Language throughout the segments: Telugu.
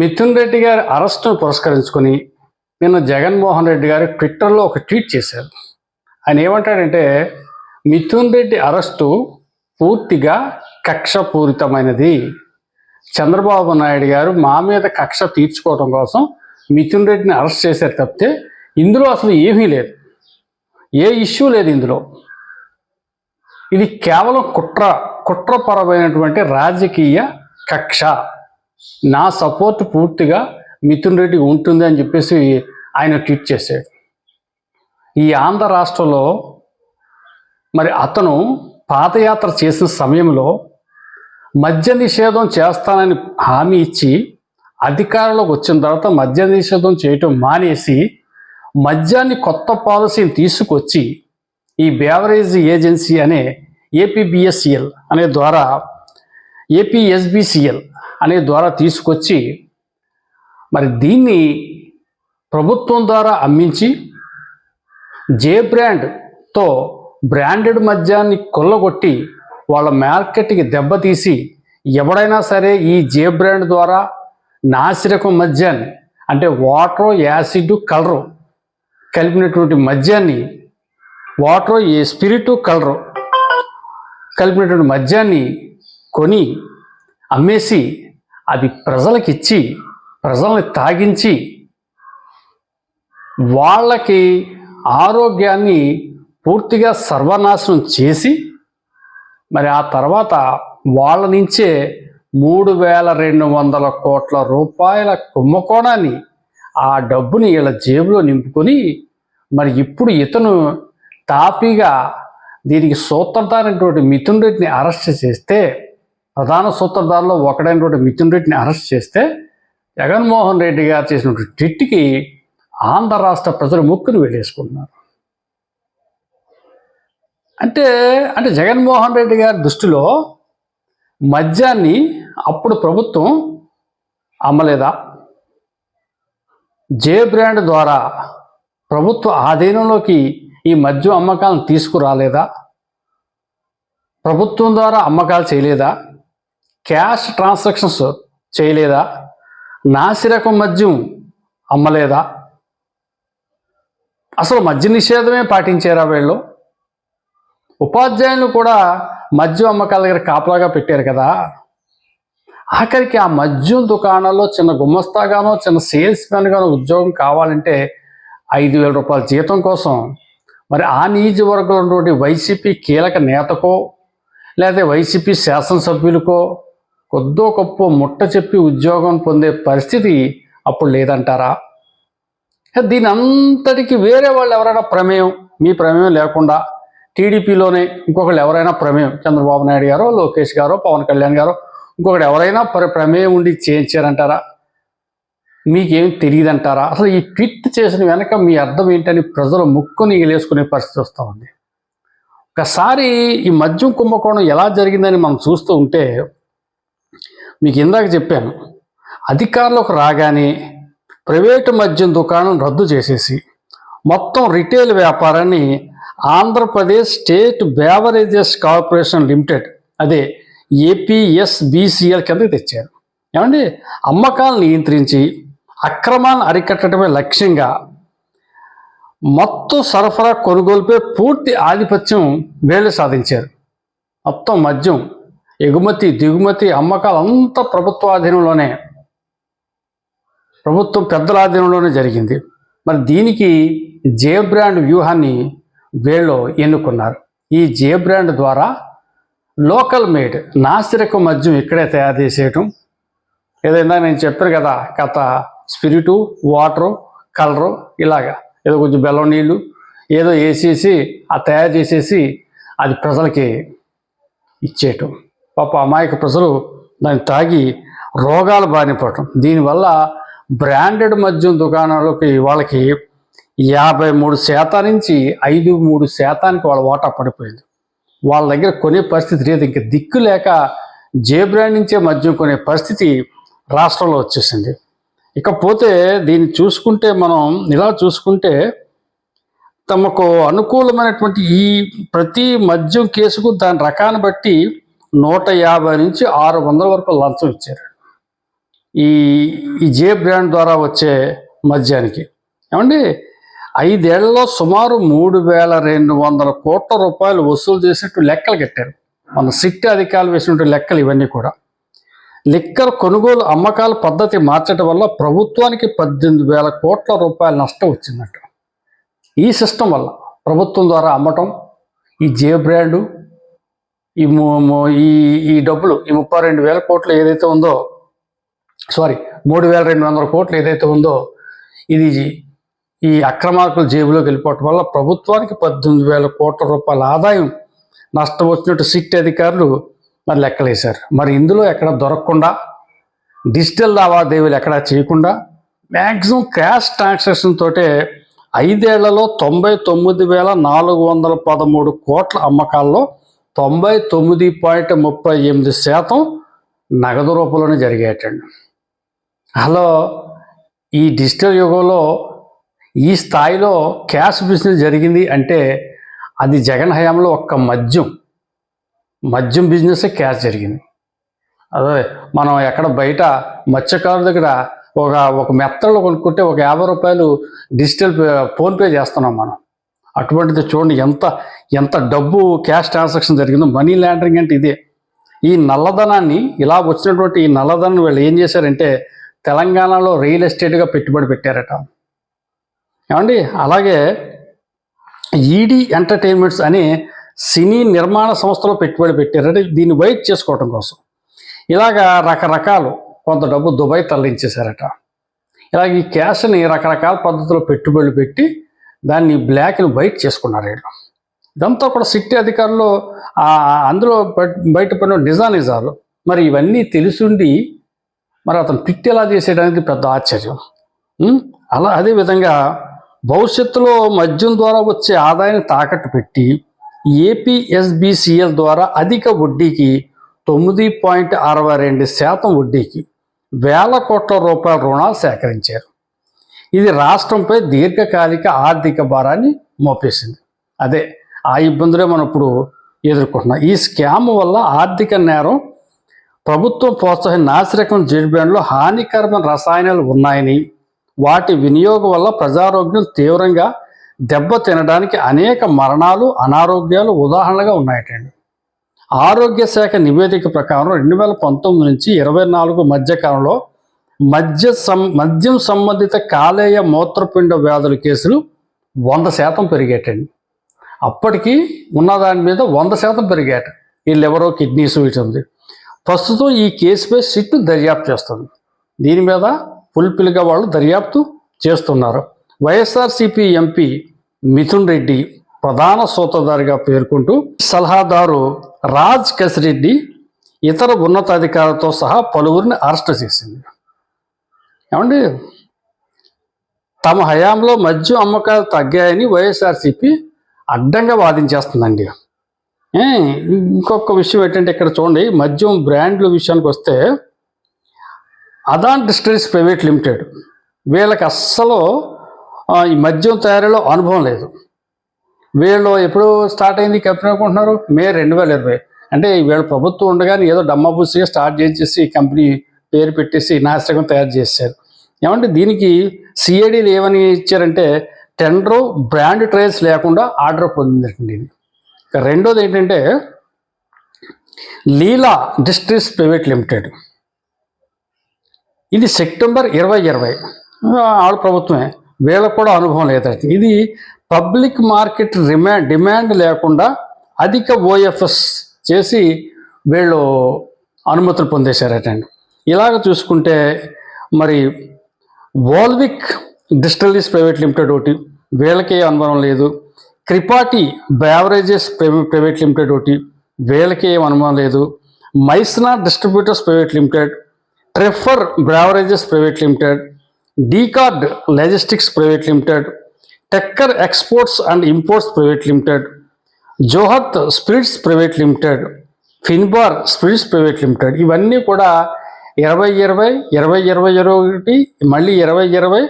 మిథున్ రెడ్డి గారి అరెస్టును పురస్కరించుకొని నిన్న జగన్మోహన్ రెడ్డి గారు ట్విట్టర్లో ఒక ట్వీట్ చేశారు. ఆయన ఏమంటాడంటే మిథున్ రెడ్డి అరెస్టు పూర్తిగా కక్షపూరితమైనది. చంద్రబాబు నాయుడు గారు మా మీద కక్ష తీర్చుకోవడం కోసం మిథున్ రెడ్డిని అరెస్ట్ చేశారు తప్పితే ఇందులో అసలు ఏమీ లేదు. ఏ ఇష్యూ లేదు ఇందులో. ఇది కేవలం కుట్ర కుట్రపరమైనటువంటి రాజకీయ కక్ష. నా సపోర్ట్ పూర్తిగా మిథున్ రెడ్డి ఉంటుంది అని చెప్పేసి ఆయన ట్వీట్ చేశాడు. ఈ ఆంధ్ర రాష్ట్రంలో మరి అతను పాదయాత్ర చేసిన సమయంలో మద్య నిషేధం చేస్తానని హామీ ఇచ్చి అధికారంలోకి వచ్చిన తర్వాత మద్య నిషేధం చేయటం మానేసి మద్యాన్ని కొత్త పాలసీని తీసుకొచ్చి ఈ బేవరేజ్ ఏజెన్సీ అనే ఏపీబిఎస్సిఎల్ అనే ద్వారా ఏపీఎస్బిసిఎల్ అనే ద్వారా తీసుకొచ్చి మరి దీన్ని ప్రభుత్వం ద్వారా అమ్మించి జే బ్రాండ్తో బ్రాండెడ్ మద్యాన్ని కొల్లగొట్టి వాళ్ళ మార్కెట్కి దెబ్బతీసి ఎవడైనా సరే ఈ జే బ్రాండ్ ద్వారా నాసిరకం మద్యాన్ని అంటే వాటర్ యాసిడ్ కలరు కలిపినటువంటి మద్యాన్ని వాటర్ ఏ స్పిరిట్ కలరు కలిపినటువంటి మద్యాన్ని కొని అమ్మేసి అది ప్రజలకిచ్చి ప్రజల్ని తాగించి వాళ్ళకి ఆరోగ్యాన్ని పూర్తిగా సర్వనాశనం చేసి మరి ఆ తర్వాత వాళ్ళ నుంచే మూడు వేల రెండు వందల కోట్ల రూపాయల కుంభకోణాన్ని ఆ డబ్బుని వీళ్ళ జేబులో నింపుకొని మరి ఇప్పుడు ఇతను తాపీగా దీనికి సూత్రధారైనటువంటి మిథున్ రెడ్డిని అరెస్ట్ చేస్తే ప్రధాన సూత్రధారులో ఒకడైనటువంటి మిథున్ రెడ్డిని అరెస్ట్ చేస్తే జగన్మోహన్ రెడ్డి గారు చేసినటువంటి ట్విట్కి ఆంధ్ర రాష్ట్ర ప్రజలు ముక్కును వెళ్ళేసుకున్నారు అంటే అంటే జగన్మోహన్ రెడ్డి గారి దృష్టిలో మద్యాన్ని అప్పుడు ప్రభుత్వం అమ్మలేదా? జే బ్రాండ్ ద్వారా ప్రభుత్వ ఆధీనంలోకి ఈ మద్యం అమ్మకాలను తీసుకురాలేదా? ప్రభుత్వం ద్వారా అమ్మకాలు చేయలేదా? క్యాష్ ట్రాన్సాక్షన్స్ చేయలేదా? నాసిరకం మద్యం అమ్మలేదా? అసలు మద్య నిషేధమే పాటించారా వీళ్ళు? ఉపాధ్యాయులు కూడా మద్యం అమ్మకాల దగ్గర కాపలాగా పెట్టారు కదా. ఆఖరికి ఆ మద్యం దుకాణాల్లో చిన్న గుమ్మస్తాగానో చిన్న సేల్స్ మ్యాన్గానో ఉద్యోగం కావాలంటే ఐదు వేల రూపాయల జీతం కోసం. మరి ఆ నియోజకవర్గంలో వైసీపీ కీలక నేతకో లేదా వైసీపీ శాసనసభ్యులకో కొద్దో గొప్ప ముట్ట చెప్పి ఉద్యోగం పొందే పరిస్థితి అప్పుడు లేదంటారా? దీని అంతటికి వేరే వాళ్ళు ఎవరైనా ప్రమేయం మీ ప్రమేయం లేకుండా టీడీపీలోనే ఇంకొకళ్ళు ఎవరైనా ప్రమేయం చంద్రబాబు నాయుడు గారో లోకేష్ గారో పవన్ కళ్యాణ్ గారో ఇంకొకటి ఎవరైనా ప్ర ప్రమేయం ఉండి చేయించారంటారా? మీకేం తెలియదంటారా? అసలు ఈ ట్వీట్ చేసిన వెనక మీ అర్థం ఏంటని ప్రజలు ముక్కుని వేసుకునే పరిస్థితి వస్తూ ఉంది. ఒకసారి ఈ మద్యం కుంభకోణం ఎలా జరిగిందని మనం చూస్తూ ఉంటే మీకు ఇందాక చెప్పాను. అధికారులకు రాగానే ప్రైవేటు మద్యం దుకాణం రద్దు చేసేసి మొత్తం రిటైల్ వ్యాపారాన్ని Andhra Pradesh state beverages corporation limited అదే A P S B C L కిందకి తెచ్చారు. ఏమండి? అమ్మకాలను నియంత్రించి అక్రమాలను అరికట్టడమే లక్ష్యంగా మొత్తం సరఫరా కొనుగోలుపై పూర్తి ఆధిపత్యం వేళ్ళు సాధించారు. మొత్తం మద్యం ఎగుమతి దిగుమతి అమ్మకాలు అంతా ప్రభుత్వాధీనంలోనే ప్రభుత్వం పెద్దల ఆధీనంలోనే జరిగింది. మరి దీనికి జే బ్రాండ్ వ్యూహాన్ని వీళ్ళు ఎన్నుకున్నారు. ఈ జే బ్రాండ్ ద్వారా లోకల్ మేడ్ నాసిరక మద్యం ఇక్కడే తయారు చేసేయటం. ఏదైనా నేను చెప్పాను కదా కథ స్పిరిటు వాటరు కలరు ఇలాగా. ఏదో కొంచెం బెల్లం నీళ్ళు ఏదో వేసేసి ఆ తయారు చేసేసి అది ప్రజలకి ఇచ్చేయటం. పాప అమాయక ప్రజలు దాన్ని తాగి రోగాలు బారిన పడటం. దీనివల్ల బ్రాండెడ్ మద్యం దుకాణాలకి వాళ్ళకి యాభై మూడు శాతం నుంచి ఐదు మూడు శాతానికి వాళ్ళ వాటా పడిపోయింది. వాళ్ళ దగ్గర కొనే పరిస్థితి లేదు. ఇంకా దిక్కు లేక జే బ్రాండ్ నుంచే మద్యం కొనే పరిస్థితి రాష్ట్రంలో వచ్చేసింది. ఇకపోతే దీన్ని చూసుకుంటే మనం ఇలా చూసుకుంటే తమకు అనుకూలమైనటువంటి ఈ ప్రతి మద్యం కేసుకు దాని రకాన్ని బట్టి నూట యాభై నుంచి ఆరు వందల వరకు లంచం ఇచ్చారు. ఈ ఈ జే బ్రాండ్ ద్వారా వచ్చే మద్యానికి. ఏమండి? ఐదేళ్ళలో సుమారు మూడు వేల రెండు వందల కోట్ల రూపాయలు వసూలు చేసినట్టు లెక్కలు కట్టారు. మన సిట్ అధికారులు వేసినట్టు లెక్కలు ఇవన్నీ కూడా. లిక్కర్ కొనుగోలు అమ్మకాల పద్ధతి మార్చడం వల్ల ప్రభుత్వానికి పద్దెనిమిది వేల కోట్ల రూపాయల నష్టం వచ్చిందట. ఈ సిస్టమ్ వల్ల ప్రభుత్వం ద్వారా అమ్మటం ఈ జే బ్రాండు ఈ ఈ ఈ డబ్బులు ఈ ముప్పై రెండు వేల కోట్లు ఏదైతే ఉందో సారీ మూడు వేల రెండు వందల కోట్లు ఏదైతే ఉందో ఇది ఈ అక్రమార్కుల జేబులోకి వెళ్ళిపోవటం వల్ల ప్రభుత్వానికి పద్దెనిమిది వేల కోట్ల రూపాయల ఆదాయం నష్టం వచ్చినట్టు సిట్ అధికారులు మరి లెక్కలేశారు. మరి ఇందులో ఎక్కడ దొరకకుండా డిజిటల్ లావాదేవీలు ఎక్కడా చేయకుండా మ్యాక్సిమం క్యాష్ ట్రాన్సాక్షన్ తోటే ఐదేళ్ళలో తొంభై తొమ్మిది వేల నాలుగు వందల పదమూడు కోట్ల అమ్మకాల్లో తొంభై తొమ్మిది పాయింట్ ముప్పై ఎనిమిది శాతం నగదు రూపంలోనే జరిగేటండి. హలో ఈ డిజిటల్ యుగంలో ఈ స్థాయిలో క్యాష్ బిజినెస్ జరిగింది అంటే అది జగన్ హయాంలో ఒక్క మద్యం మద్యం బిజినెస్ క్యాష్ జరిగింది. అదే మనం ఎక్కడ బయట మత్స్యకారుల దగ్గర ఒక ఒక మెత్తలు కొనుక్కుంటే ఒక యాభై రూపాయలు డిజిటల్ పే- ఫోన్పే చేస్తున్నాం మనం. అటువంటిది చూడండి ఎంత ఎంత డబ్బు క్యాష్ ట్రాన్సాక్షన్ జరిగిందో మనీ లాండరింగ్ అంటే ఇదే. ఈ నల్లధనాన్ని ఇలా వచ్చినటువంటి ఈ నల్లధనం వీళ్ళు ఏం చేశారంటే తెలంగాణలో రియల్ ఎస్టేట్గా పెట్టుబడి పెట్టారట. ఏమండి? అలాగే ఈడీ ఎంటర్టైన్మెంట్స్ అనే సినీ నిర్మాణ సంస్థలో పెట్టుబడి పెట్టారంటే దీన్ని వైట్ చేసుకోవటం కోసం. ఇలాగా రకరకాలు కొంత డబ్బు దుబాయ్ తరలించేశారట. ఇలాగ ఈ క్యాష్ని రకరకాల పద్ధతిలో పెట్టుబడులు పెట్టి దాన్ని బ్లాక్ని వైట్ చేసుకున్నారు వీళ్ళు. ఇదంతా కూడా సిటీ అధికారులు అందులో బయటపడిన నిజానిజాలు. మరి ఇవన్నీ తెలుసుండి మరి అతను పిట్ ఎలా చేసేయడానికి పెద్ద ఆశ్చర్యం. అలా అదేవిధంగా భవిష్యత్తులో మద్యం ద్వారా వచ్చే ఆదాయాన్ని తాకట్టు పెట్టి ఏపీఎస్బిసిఎల్ ద్వారా అధిక వడ్డీకి తొమ్మిది పాయింట్ అరవై రెండు శాతం వడ్డీకి వేల కోట్ల రూపాయల రుణాలు సేకరించారు. ఇది రాష్ట్రంపై దీర్ఘకాలిక ఆర్థిక భారాన్ని మోపేసింది. అదే ఆ ఇబ్బందులే మనం ఇప్పుడు ఎదుర్కొంటున్నాం. ఈ స్కామ్ వల్ల ఆర్థిక నేరం ప్రభుత్వం ప్రోత్సహించిన నాసిరకం జెడ్బ్యాండ్లో హానికరమైన రసాయనాలు ఉన్నాయని వాటి వినియోగం వల్ల ప్రజారోగ్యం తీవ్రంగా దెబ్బ తినడానికి అనేక మరణాలు అనారోగ్యాలు ఉదాహరణగా ఉన్నాయటండి. ఆరోగ్య శాఖ నివేదిక ప్రకారం రెండు వేల పంతొమ్మిది నుంచి ఇరవై నాలుగు మధ్య కాలంలో మద్య సం మద్యం సంబంధిత కాలేయ మూత్రపిండ వ్యాధుల కేసులు వంద శాతం పెరిగేటండి. అప్పటికి ఉన్న దాని మీద వంద శాతం పెరిగాట ఈ లివరో కిడ్నీస్ వీటి ఉంది. ప్రస్తుతం ఈ కేసుపై సిట్టు దర్యాప్తు చేస్తుంది. దీని మీద ఫుల్ఫిల్గా వాళ్ళు దర్యాప్తు చేస్తున్నారు. వైఎస్ఆర్సిపి ఎంపీ మిథున్ రెడ్డి ప్రధాన సూత్రధారిగా పేర్కొంటూ సలహాదారు రాజ్ కసిరెడ్డి ఇతర ఉన్నతాధికారులతో సహా పలువురిని అరెస్ట్ చేసింది. ఏమండి? తమ హయాంలో మద్యం అమ్మకాలు తగ్గాయని వైఎస్ఆర్సిపి అడ్డంగా వాదించేస్తుందండి. ఇంకొక విషయం ఏంటంటే ఇక్కడ చూడండి మద్యం బ్రాండ్ల విషయానికి వస్తే అదాన్ డిస్టరీస్ ప్రైవేట్ లిమిటెడ్ వీళ్ళకి అస్సలు ఈ మద్యం తయారీలో అనుభవం లేదు. వీళ్ళు ఎప్పుడు స్టార్ట్ అయింది కంపెనీ అనుకుంటున్నారు? మే రెండు వేల ఇరవై. అంటే వీళ్ళ ప్రభుత్వం ఉండగానే ఏదో డమ్మబుసిగా స్టార్ట్ చేసేసి ఈ కంపెనీ పేరు పెట్టేసి నాశకం తయారు చేశారు. ఏమంటే దీనికి సిఐడీలు ఏమని ఇచ్చారంటే టెండర్ బ్రాండ్ ట్రేస్ లేకుండా ఆర్డర్ పొందిందండి ఇది. రెండోది ఏంటంటే లీలా డిస్ట్రిక్ట్స్ ప్రైవేట్ లిమిటెడ్. ఇది సెప్టెంబర్ ఇరవై ఇరవై. ఆవిడ ప్రభుత్వమే. వీళ్ళకు కూడా అనుభవం లేదు. ఇది పబ్లిక్ మార్కెట్ రిమాండ్ డిమాండ్ లేకుండా అధిక ఓఎఫ్ఎస్ చేసి వీళ్ళు అనుమతులు పొందేశారటండి. ఇలాగ చూసుకుంటే మరి వోల్విక్ డిస్టలీస్ ప్రైవేట్ లిమిటెడ్ ఒకటి వీళ్ళకే అనుభవం లేదు. క్రిపాటి బ్యావరేజెస్ ప్రైవేట్ లిమిటెడ్ ఒకటి వీళ్ళకి ఏం అనుభవం లేదు. మైస్నా డిస్ట్రిబ్యూటర్స్ ప్రైవేట్ లిమిటెడ్ ట్రెఫర్ బ్రావరేజెస్ ప్రైవేట్ లిమిటెడ్ డీకార్డ్ logistics private limited taker exports and imports private limited జోహత్ spirits private limited ఫిన్బార్ స్పిరిట్స్ ప్రైవేట్ లిమిటెడ్. ఇవన్నీ కూడా ఇరవై ఇరవై ఇరవై ఇరవై ఇరవై ఒకటి మళ్ళీ ఇరవై ఇరవై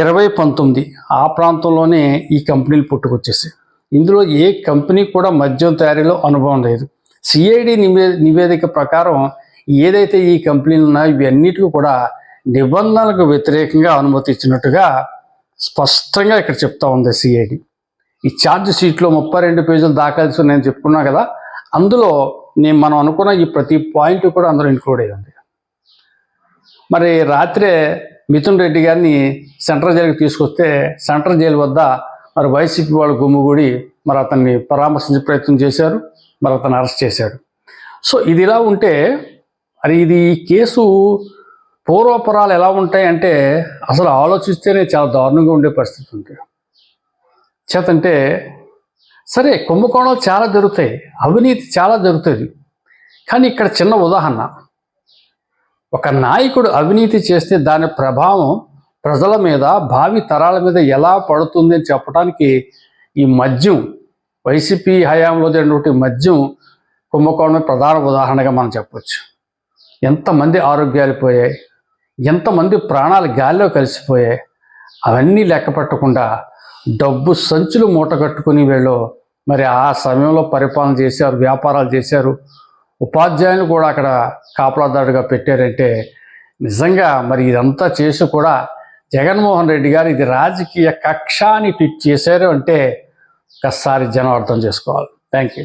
ఇరవై పంతొమ్మిది ఆ ప్రాంతంలోనే ఈ కంపెనీలు పుట్టుకొచ్చేసాయి. ఇందులో ఏ కంపెనీ కూడా మద్యం తయారీలో అనుభవం లేదు. సిఐడి నివే నివేదిక ప్రకారం ఏదైతే ఈ కంపెనీలు ఉన్నాయో ఇవన్నిటికీ కూడా నిబంధనలకు వ్యతిరేకంగా అనుమతి ఇచ్చినట్టుగా స్పష్టంగా ఇక్కడ చెప్తా ఉంది సిఐడి ఈ ఛార్జ్ షీట్లో ముప్పై రెండు పేజీలు దాఖలు నేను చెప్పుకున్నా కదా అందులో నేను మనం అనుకున్న ఈ ప్రతి పాయింట్ కూడా అందులో ఇంక్లూడ్ అయ్యి ఉంది. మరి రాత్రే మిథున్ రెడ్డి గారిని సెంట్రల్ జైలుకి తీసుకొస్తే సెంట్రల్ జైలు వద్ద మరి వైసీపీ వాళ్ళు గుమ్ముగూడి మరి అతన్ని పరామర్శించే ప్రయత్నం చేశారు మరి అతను అరెస్ట్ చేశాడు సో ఇది ఇలా ఉంటే మరి ఇది కేసు పూర్వపరాలు ఎలా ఉంటాయంటే అసలు ఆలోచిస్తేనే చాలా దారుణంగా ఉండే పరిస్థితి ఉంది చేతంటే సరే కుంభకోణాలు చాలా జరుగుతాయి అవినీతి చాలా జరుగుతుంది. కానీ ఇక్కడ చిన్న ఉదాహరణ ఒక నాయకుడు అవినీతి చేస్తే దాని ప్రభావం ప్రజల మీద భావి తరాల మీద ఎలా పడుతుంది అని చెప్పడానికి ఈ మద్యం వైసీపీ హయాంలో జరిగినటువంటి మద్యం కుంభకోణం ప్రధాన ఉదాహరణగా మనం చెప్పవచ్చు ఎంతమంది ఆరోగ్యాలు పోయాయి ఎంతమంది ప్రాణాలు గాల్లో కలిసిపోయాయి అవన్నీ లెక్క పెట్టకుండా డబ్బు సంచులు మూట కట్టుకుని వీళ్ళు మరి ఆ సమయంలో పరిపాలన చేశారు వ్యాపారాలు చేశారు ఉపాధ్యాయులు కూడా అక్కడ కాపలాదారుగా పెట్టారంటే నిజంగా మరి ఇదంతా చేసి కూడా జగన్మోహన్ రెడ్డి గారు ఇది రాజకీయ కక్ష ట్విట్ చేశారు అంటే ఒకసారి జనం అర్థం చేసుకోవాలి. Thank you